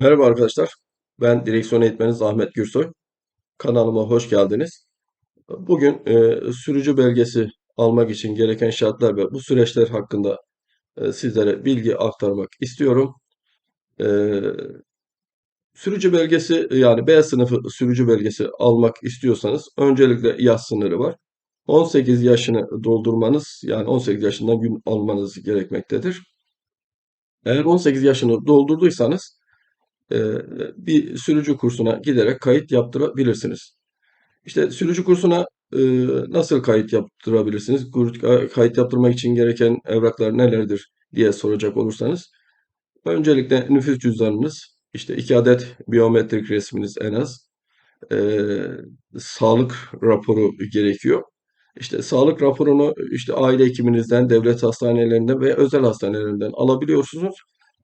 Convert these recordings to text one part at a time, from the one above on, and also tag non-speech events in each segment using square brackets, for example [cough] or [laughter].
Merhaba arkadaşlar. Ben direksiyon eğitmeni Ahmet Gürsoy. Kanalıma hoş geldiniz. Bugün e, sürücü belgesi almak için gereken şartlar ve bu süreçler hakkında e, sizlere bilgi aktarmak istiyorum. E, sürücü belgesi yani B sınıfı sürücü belgesi almak istiyorsanız öncelikle yaş sınırı var. 18 yaşını doldurmanız yani 18 yaşından gün almanız gerekmektedir. Eğer 18 yaşını doldurduysanız bir sürücü kursuna giderek kayıt yaptırabilirsiniz. İşte sürücü kursuna e, nasıl kayıt yaptırabilirsiniz? Kur- Kayıt yaptırmak için gereken evraklar nelerdir diye soracak olursanız. Öncelikle nüfus cüzdanınız, işte iki adet biyometrik resminiz en az, e, sağlık raporu gerekiyor. İşte sağlık raporunu işte aile hekiminizden, devlet hastanelerinden ve özel hastanelerinden alabiliyorsunuz.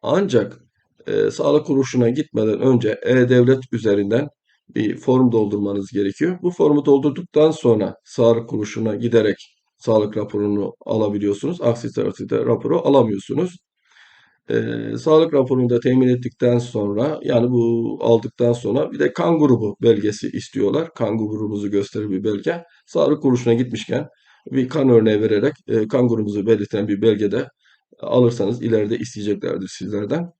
Ancak e, sağlık kuruluşuna gitmeden önce E-Devlet üzerinden bir form doldurmanız gerekiyor. Bu formu doldurduktan sonra sağlık kuruluşuna giderek sağlık raporunu alabiliyorsunuz. Aksi takdirde raporu alamıyorsunuz. Ee, sağlık raporunu da temin ettikten sonra yani bu aldıktan sonra bir de kan grubu belgesi istiyorlar. Kan grubunuzu gösterir bir belge. Sağlık kuruluşuna gitmişken bir kan örneği vererek e, kan grubunuzu belirten bir belge de alırsanız ileride isteyeceklerdir sizlerden.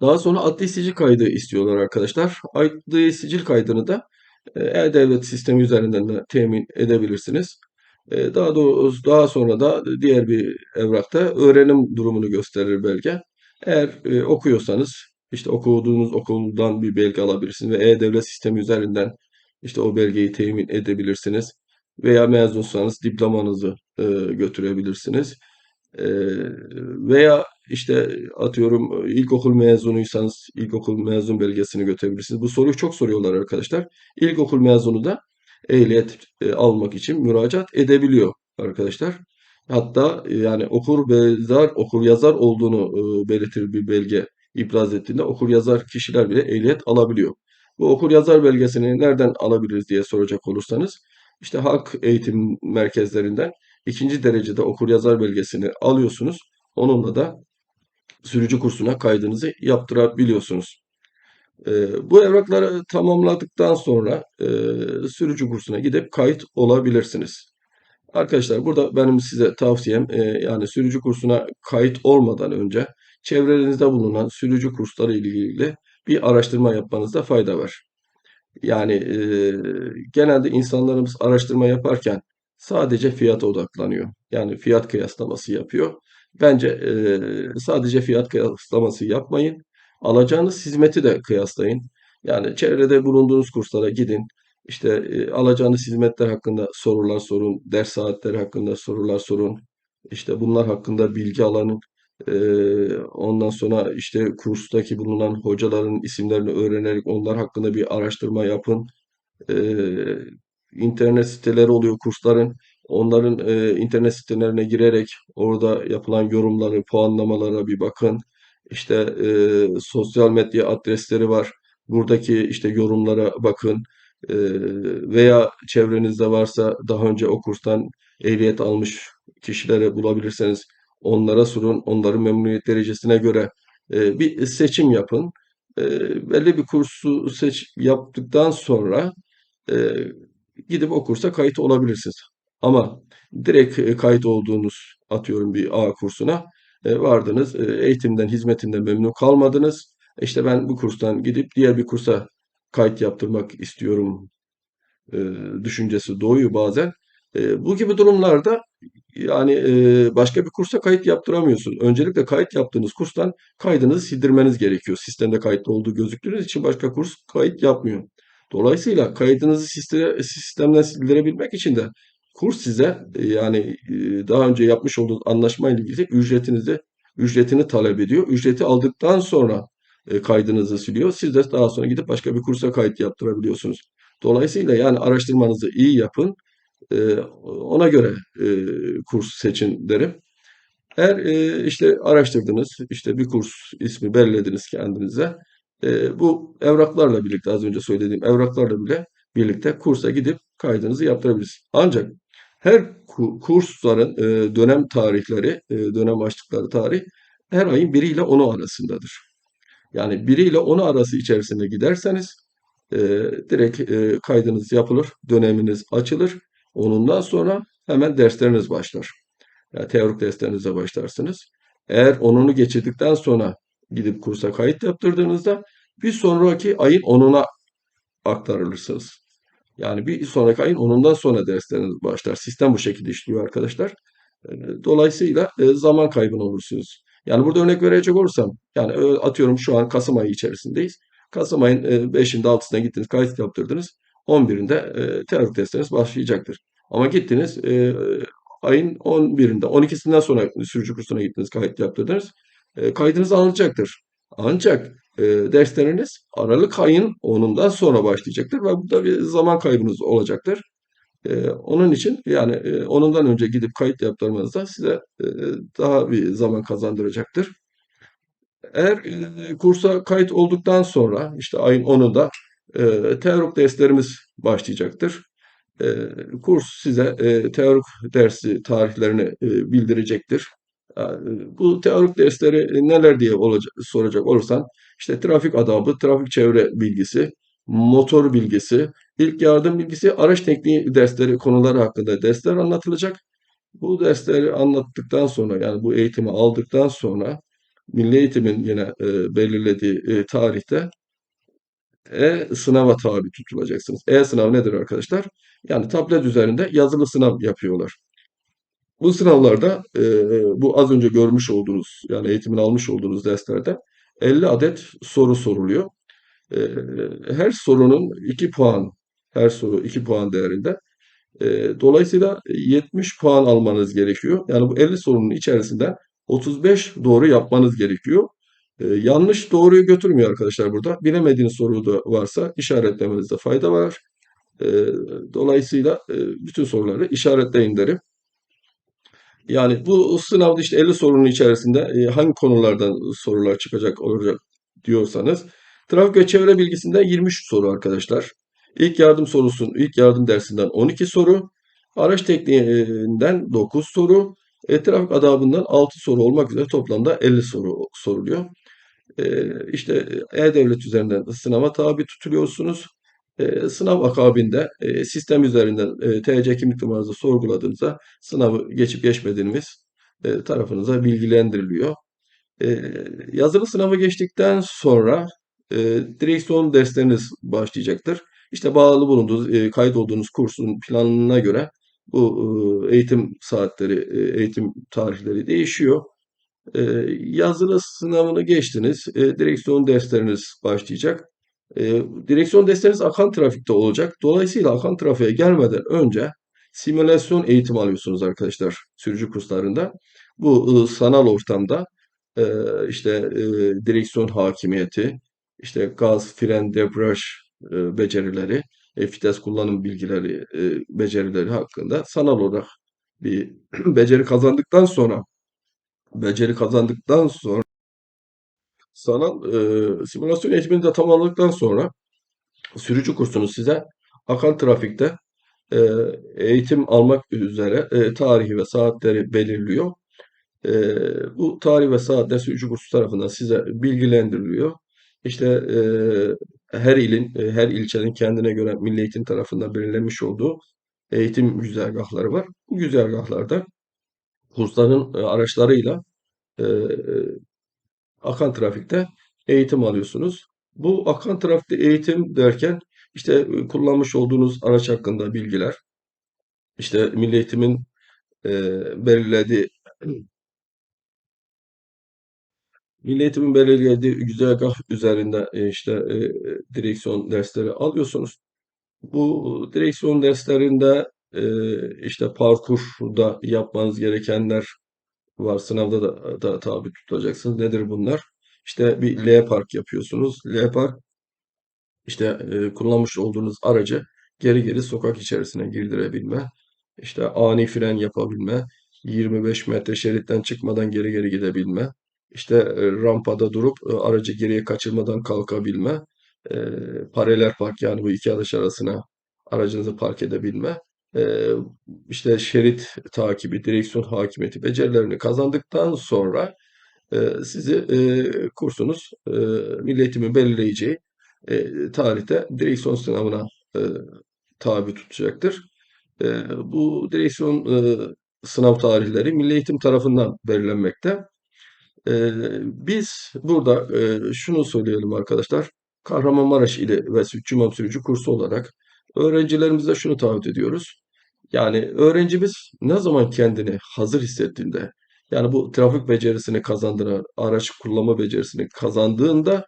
Daha sonra adli sicil kaydı istiyorlar arkadaşlar. Adli sicil kaydını da e, e-devlet sistemi üzerinden de temin edebilirsiniz. E, Daha doğrusu daha sonra da diğer bir evrakta öğrenim durumunu gösterir belge. Eğer e, okuyorsanız işte okuduğunuz okuldan bir belge alabilirsiniz ve e-devlet sistemi üzerinden işte o belgeyi temin edebilirsiniz. Veya mezunsanız diplomanızı e, götürebilirsiniz. E, veya işte atıyorum ilkokul mezunuysanız ilkokul mezun belgesini götürebilirsiniz. Bu soruyu çok soruyorlar arkadaşlar. İlkokul mezunu da ehliyet e, almak için müracaat edebiliyor arkadaşlar. Hatta e, yani okur yazar okur yazar olduğunu e, belirtir bir belge ibraz ettiğinde okur yazar kişiler bile ehliyet alabiliyor. Bu okur yazar belgesini nereden alabiliriz diye soracak olursanız işte halk eğitim merkezlerinden ikinci derecede okur yazar belgesini alıyorsunuz. Onunla da sürücü kursuna kaydınızı yaptırabiliyorsunuz. Ee, bu evrakları tamamladıktan sonra e, sürücü kursuna gidip kayıt olabilirsiniz. Arkadaşlar burada benim size tavsiyem e, yani sürücü kursuna kayıt olmadan önce çevrenizde bulunan sürücü kursları ilgili bir araştırma yapmanızda fayda var. Yani e, genelde insanlarımız araştırma yaparken sadece fiyata odaklanıyor. Yani fiyat kıyaslaması yapıyor. Bence e, sadece fiyat kıyaslaması yapmayın. Alacağınız hizmeti de kıyaslayın. Yani çevrede bulunduğunuz kurslara gidin. İşte e, alacağınız hizmetler hakkında sorular sorun, ders saatleri hakkında sorular sorun. İşte bunlar hakkında bilgi alın. Ee, ondan sonra işte kurstaki bulunan hocaların isimlerini öğrenerek onlar hakkında bir araştırma yapın. İnternet siteleri oluyor kursların. Onların e, internet sitelerine girerek orada yapılan yorumları, puanlamalara bir bakın. İşte e, sosyal medya adresleri var. Buradaki işte yorumlara bakın. E, veya çevrenizde varsa daha önce o kurstan ehliyet almış kişilere bulabilirseniz onlara sorun. Onların memnuniyet derecesine göre e, bir seçim yapın. E, belli bir kursu seç yaptıktan sonra e, gidip o kursa kayıt olabilirsiniz. Ama direkt e, kayıt olduğunuz atıyorum bir A kursuna e, vardınız. E, eğitimden, hizmetinden memnun kalmadınız. İşte ben bu kurstan gidip diğer bir kursa kayıt yaptırmak istiyorum düşüncesi doğuyor bazen. Bu gibi durumlarda yani başka bir kursa kayıt yaptıramıyorsun. Öncelikle kayıt yaptığınız kurstan kaydınızı sildirmeniz gerekiyor. Sistemde kayıtlı olduğu gözüktüğünüz için başka kurs kayıt yapmıyor. Dolayısıyla kaydınızı siste- sistemden sildirebilmek için de kurs size e, yani e, daha önce yapmış olduğunuz anlaşma ile ilgili ücretinizi ücretini talep ediyor. Ücreti aldıktan sonra e, kaydınızı siliyor. Siz de daha sonra gidip başka bir kursa kayıt yaptırabiliyorsunuz. Dolayısıyla yani araştırmanızı iyi yapın. Ona göre kurs seçin derim. Eğer işte araştırdınız, işte bir kurs ismi belirlediniz kendinize. E, bu evraklarla birlikte az önce söylediğim evraklarla bile birlikte kursa gidip kaydınızı yaptırabilirsiniz. Ancak her ku- kursların e, dönem tarihleri, e, dönem açtıkları tarih her ayın 1 ile 10'u arasındadır. Yani 1 ile 10 arası içerisinde giderseniz e, direkt e, kaydınız yapılır, döneminiz açılır. Onundan sonra hemen dersleriniz başlar. Yani teorik derslerinize başlarsınız. Eğer onunu geçirdikten sonra gidip kursa kayıt yaptırdığınızda bir sonraki ayın 10'una aktarılırsınız. Yani bir sonraki ayın 10'undan sonra dersleriniz başlar. Sistem bu şekilde işliyor arkadaşlar. E, Dolayısıyla e, zaman kaybına olursunuz. Yani burada örnek verecek olursam, yani e, atıyorum şu an Kasım ayı içerisindeyiz. Kasım ayın e, 5'inde 6'sına gittiniz, kayıt yaptırdınız. 11'inde e, teorik dersleriniz başlayacaktır. Ama gittiniz e, ayın 11'inde, 12'sinden sonra sürücü kursuna gittiniz, kayıt yaptırdınız. E, kaydınız alınacaktır. Ancak e, dersleriniz Aralık ayın 10'undan sonra başlayacaktır ve burada bir zaman kaybınız olacaktır. E, onun için yani e, onundan önce gidip kayıt yaptırmanız da size daha bir zaman kazandıracaktır. Eğer kursa kayıt olduktan sonra işte ayın 10'unda e, teorik derslerimiz başlayacaktır. E, kurs size e, teorik dersi tarihlerini e, bildirecektir. Bu teorik dersleri neler diye olacak, soracak olursan işte trafik adabı, trafik çevre bilgisi, motor bilgisi, ilk yardım bilgisi, araç tekniği dersleri konuları hakkında dersler anlatılacak. Bu dersleri anlattıktan sonra yani bu eğitimi aldıktan sonra Milli Eğitim'in yine e, belirlediği e, tarihte e-sınava tabi tutulacaksınız. E-sınav nedir arkadaşlar? Yani tablet üzerinde yazılı sınav yapıyorlar. Bu sınavlarda e, bu az önce görmüş olduğunuz yani eğitimin almış olduğunuz derslerde 50 adet soru soruluyor. E, her sorunun 2 puan, her soru 2 puan değerinde. E, dolayısıyla 70 puan almanız gerekiyor. Yani bu 50 sorunun içerisinde 35 doğru yapmanız gerekiyor. E, yanlış doğruyu götürmüyor arkadaşlar burada. Bilemediğiniz soru da varsa işaretlemenizde fayda var. E, dolayısıyla e, bütün soruları işaretleyin derim. Yani bu sınavda işte 50 sorunun içerisinde e, hangi konulardan sorular çıkacak olacak diyorsanız trafik ve çevre bilgisinden 23 soru arkadaşlar. İlk yardım sorusun, ilk yardım dersinden 12 soru, araç tekniğinden 9 soru, e, trafik adabından 6 soru olmak üzere toplamda 50 soru soruluyor. E, işte E-Devlet üzerinden sınava tabi tutuluyorsunuz. E, sınav akabinde e, sistem üzerinden e, TC kimlik numaranızı sorguladığınızda sınavı geçip geçmediğiniz e, tarafınıza bilgilendiriliyor. Yazılı sınavı geçtikten sonra direksiyon dersleriniz başlayacaktır. İşte bağlı bulunduğunuz, kayıt olduğunuz kursun planına göre bu eğitim saatleri, eğitim tarihleri değişiyor. Yazılı sınavını geçtiniz, direksiyon dersleriniz başlayacak. E, direksiyon dersleriniz akan trafikte olacak. Dolayısıyla akan trafiğe gelmeden önce simülasyon eğitimi alıyorsunuz arkadaşlar sürücü kurslarında. Bu e, sanal ortamda e, işte e, direksiyon hakimiyeti, işte gaz, fren, debriyaj e, becerileri, e, vites kullanım bilgileri, e, becerileri hakkında sanal olarak bir [clears throat] beceri kazandıktan sonra beceri kazandıktan sonra sanal e, simülasyon eğitimini de tamamladıktan sonra sürücü kursunu size akan trafikte e, eğitim almak üzere e, tarihi ve saatleri belirliyor. E, bu tarih ve saatler sürücü kursu tarafından size bilgilendiriliyor. İşte e, her ilin, e, her ilçenin kendine göre Milli Eğitim tarafından belirlenmiş olduğu eğitim güzergahları var. Bu güzergahlarda kursların e, araçlarıyla e, akan trafikte eğitim alıyorsunuz. Bu akan trafikte eğitim derken işte e, kullanmış olduğunuz araç hakkında bilgiler, işte Milli Eğitim'in e, belirlediği [clears throat] Milli Eğitim'in belirlediği güzergah üzerinde e, işte e, direksiyon dersleri alıyorsunuz. Bu direksiyon derslerinde e, işte parkurda yapmanız gerekenler var. Sınavda da, da tabi tutacaksınız. Nedir bunlar? İşte bir L park yapıyorsunuz. L park işte e, kullanmış olduğunuz aracı geri geri sokak içerisine girdirebilme, işte ani fren yapabilme, 25 metre şeritten çıkmadan geri geri gidebilme, işte e, rampada durup e, aracı geriye kaçırmadan kalkabilme, e, paralel park yani bu iki araç arasına aracınızı park edebilme, işte şerit takibi, direksiyon hakimiyeti becerilerini kazandıktan sonra sizi kursunuz Milli Eğitim'in belirleyeceği tarihte direksiyon sınavına tabi tutacaktır. Bu direksiyon sınav tarihleri Milli Eğitim tarafından belirlenmekte. Biz burada şunu söyleyelim arkadaşlar. Kahramanmaraş ili ve Sütçü İmam Sürücü kursu olarak öğrencilerimize şunu taahhüt ediyoruz. Yani öğrencimiz ne zaman kendini hazır hissettiğinde, yani bu trafik becerisini kazandıran, araç kullanma becerisini kazandığında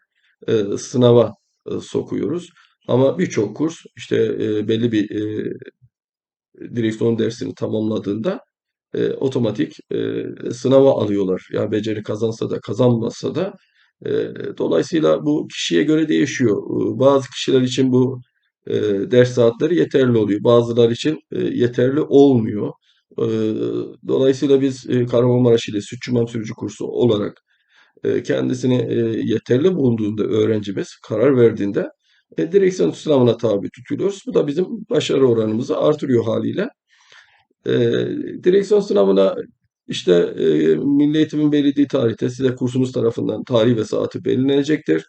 e, sınava e, sokuyoruz. Ama birçok kurs işte e, belli bir e, direksiyon dersini tamamladığında e, otomatik e, sınava alıyorlar. Yani beceri kazansa da kazanmasa da e, dolayısıyla bu kişiye göre değişiyor. Bazı kişiler için bu e, ders saatleri yeterli oluyor. Bazıları için e, yeterli olmuyor. E, dolayısıyla biz e, Kahramanmaraş ile Sütçü İmam Sürücü kursu olarak e, kendisini e, yeterli bulunduğunda öğrencimiz karar verdiğinde e, direksiyon sınavına tabi tutuluyoruz. Bu da bizim başarı oranımızı artırıyor haliyle. E, direksiyon sınavına işte e, Milli Eğitim'in belirlediği tarihte size kursunuz tarafından tarih ve saati belirlenecektir.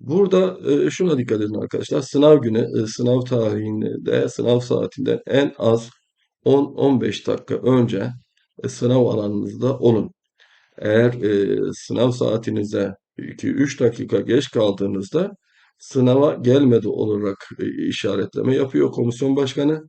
Burada e, şuna dikkat edin arkadaşlar. Sınav günü, e, sınav tarihinde, sınav saatinden en az 10-15 dakika önce e, sınav alanınızda olun. Eğer e, sınav saatinize 2-3 dakika geç kaldığınızda sınava gelmedi olarak e, işaretleme yapıyor komisyon başkanı.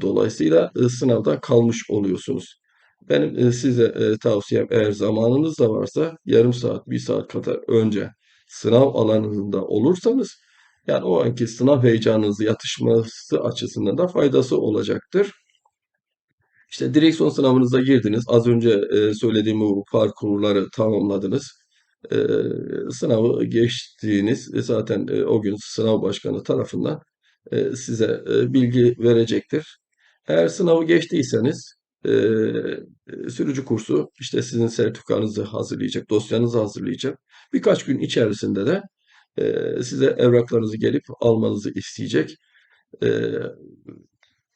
Dolayısıyla e, sınavda kalmış oluyorsunuz. Benim e, size e, tavsiyem eğer zamanınız da varsa yarım saat, bir saat kadar önce sınav alanında olursanız yani o anki sınav heyecanınızı yatışması açısından da faydası olacaktır. İşte direksiyon sınavınıza girdiniz. Az önce e, söylediğim bu parkurları tamamladınız. E, sınavı geçtiğiniz zaten e, o gün sınav başkanı tarafından size bilgi verecektir. Eğer sınavı geçtiyseniz e, sürücü kursu işte sizin sertifikanızı hazırlayacak, dosyanızı hazırlayacak. Birkaç gün içerisinde de e, size evraklarınızı gelip almanızı isteyecek. E,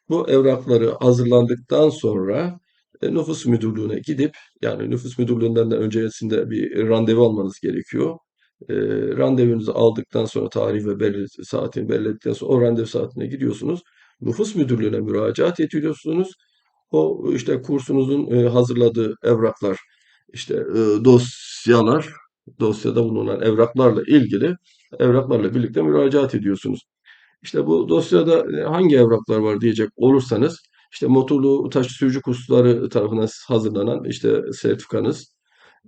bu evrakları hazırlandıktan sonra e, nüfus müdürlüğüne gidip yani nüfus müdürlüğünden de öncesinde bir randevu almanız gerekiyor. E, randevunuzu aldıktan sonra tarih ve belli, saatini belirledikten sonra o randevu saatine gidiyorsunuz. Nüfus müdürlüğüne müracaat ediyorsunuz. O işte kursunuzun e, hazırladığı evraklar, işte e, dosyalar, dosyada bulunan evraklarla ilgili evraklarla birlikte müracaat ediyorsunuz. İşte bu dosyada e, hangi evraklar var diyecek olursanız işte motorlu taşıt sürücü kursları tarafından hazırlanan işte sertifikanız,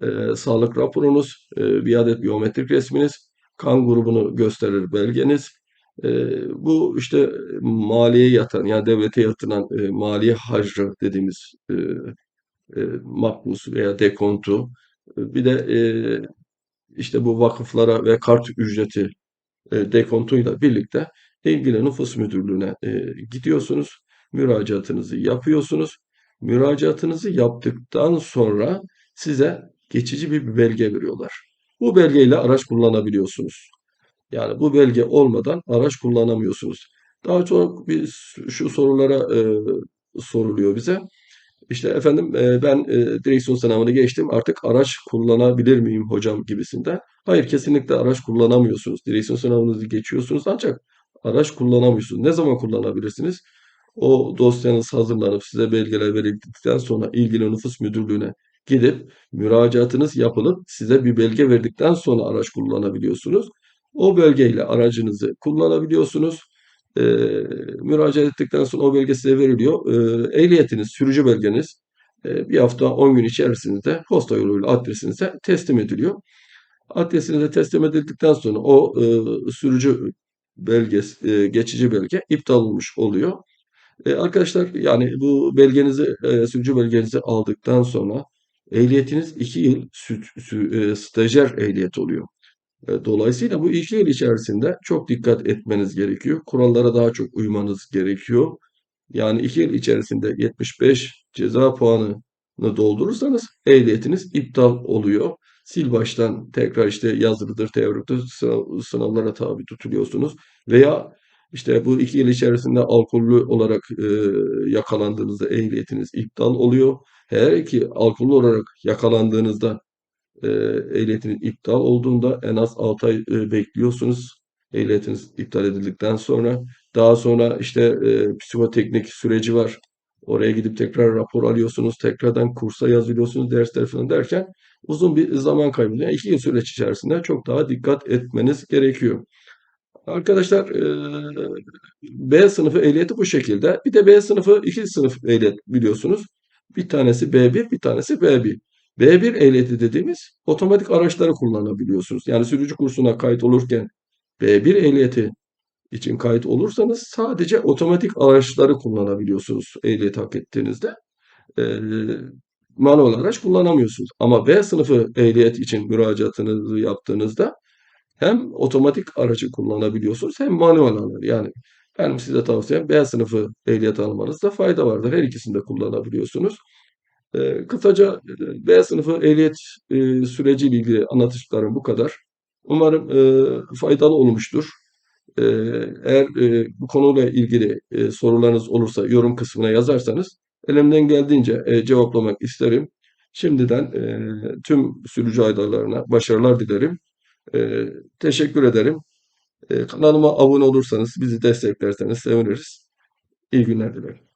e, sağlık raporunuz, e, bir adet biyometrik resminiz, kan grubunu gösterir belgeniz. E, bu işte maliye yatan yani devlete yatıran e, maliye harcı dediğimiz e, e, makbuz veya dekontu. E, Bir de e, işte bu vakıflara ve kart ücreti e, dekontuyla birlikte ilgili nüfus müdürlüğüne e, gidiyorsunuz. Müracaatınızı yapıyorsunuz. Müracaatınızı yaptıktan sonra size geçici bir belge veriyorlar. Bu belgeyle araç kullanabiliyorsunuz. Yani bu belge olmadan araç kullanamıyorsunuz. Daha çok bir şu sorulara e, soruluyor bize. İşte efendim e, ben e, direksiyon sınavını geçtim artık araç kullanabilir miyim hocam gibisinden. Hayır kesinlikle araç kullanamıyorsunuz. Direksiyon sınavınızı geçiyorsunuz ancak araç kullanamıyorsunuz. Ne zaman kullanabilirsiniz? O dosyanız hazırlanıp size belgeler verildikten sonra ilgili nüfus müdürlüğüne gidip müracaatınız yapılıp size bir belge verdikten sonra araç kullanabiliyorsunuz. O belgeyle aracınızı kullanabiliyorsunuz. E, müracaat ettikten sonra o belge size veriliyor. E, ehliyetiniz, sürücü belgeniz e, bir hafta 10 gün içerisinde posta yoluyla adresinize teslim ediliyor. Adresinize teslim edildikten sonra o e, sürücü belgesi, e, geçici belge iptal olmuş oluyor. E, arkadaşlar yani bu belgenizi, e, sürücü belgenizi aldıktan sonra ehliyetiniz 2 yıl süt, sü, e, stajyer ehliyet oluyor. E, Dolayısıyla bu iki yıl içerisinde çok dikkat etmeniz gerekiyor. Kurallara daha çok uymanız gerekiyor. Yani iki yıl içerisinde 75 ceza puanını doldurursanız ehliyetiniz iptal oluyor. Sil baştan tekrar işte yazılıdır, teoriktir sınav- sınavlara tabi tutuluyorsunuz. Veya işte bu iki yıl içerisinde alkollü olarak e, yakalandığınızda ehliyetiniz iptal oluyor. Eğer ki alkollü olarak yakalandığınızda e, ehliyetiniz iptal olduğunda en az 6 ay e, bekliyorsunuz. Ehliyetiniz iptal edildikten sonra. Daha sonra işte e, psikoteknik süreci var. Oraya gidip tekrar rapor alıyorsunuz. Tekrardan kursa yazılıyorsunuz. Dersler falan derken uzun bir zaman kaybı. Yani iki yıl süreç içerisinde çok daha dikkat etmeniz gerekiyor. Arkadaşlar e, B sınıfı ehliyeti bu şekilde. Bir de B sınıfı iki sınıf ehliyet biliyorsunuz. Bir tanesi B1, bir tanesi B1. B1 ehliyeti dediğimiz otomatik araçları kullanabiliyorsunuz. Yani sürücü kursuna kayıt olurken B1 ehliyeti için kayıt olursanız sadece otomatik araçları kullanabiliyorsunuz ehliyet hak ettiğinizde. E, manuel araç kullanamıyorsunuz. Ama B sınıfı ehliyet için müracaatınızı yaptığınızda hem otomatik aracı kullanabiliyorsunuz hem manuel aracı. Yani benim size tavsiyem B sınıfı ehliyet almanızda fayda vardır. Her ikisini de kullanabiliyorsunuz. Ee, kısaca e, B sınıfı ehliyet e, süreciyle ilgili anlatışlarım bu kadar. Umarım e, faydalı olmuştur. E, eğer e, bu konuyla ilgili e, sorularınız olursa yorum kısmına yazarsanız elimden geldiğince e, cevaplamak isterim. Şimdiden e, tüm sürücü aydarlarına başarılar dilerim. E, teşekkür ederim. E, kanalıma abone olursanız, bizi desteklerseniz seviniriz. İyi günler dilerim.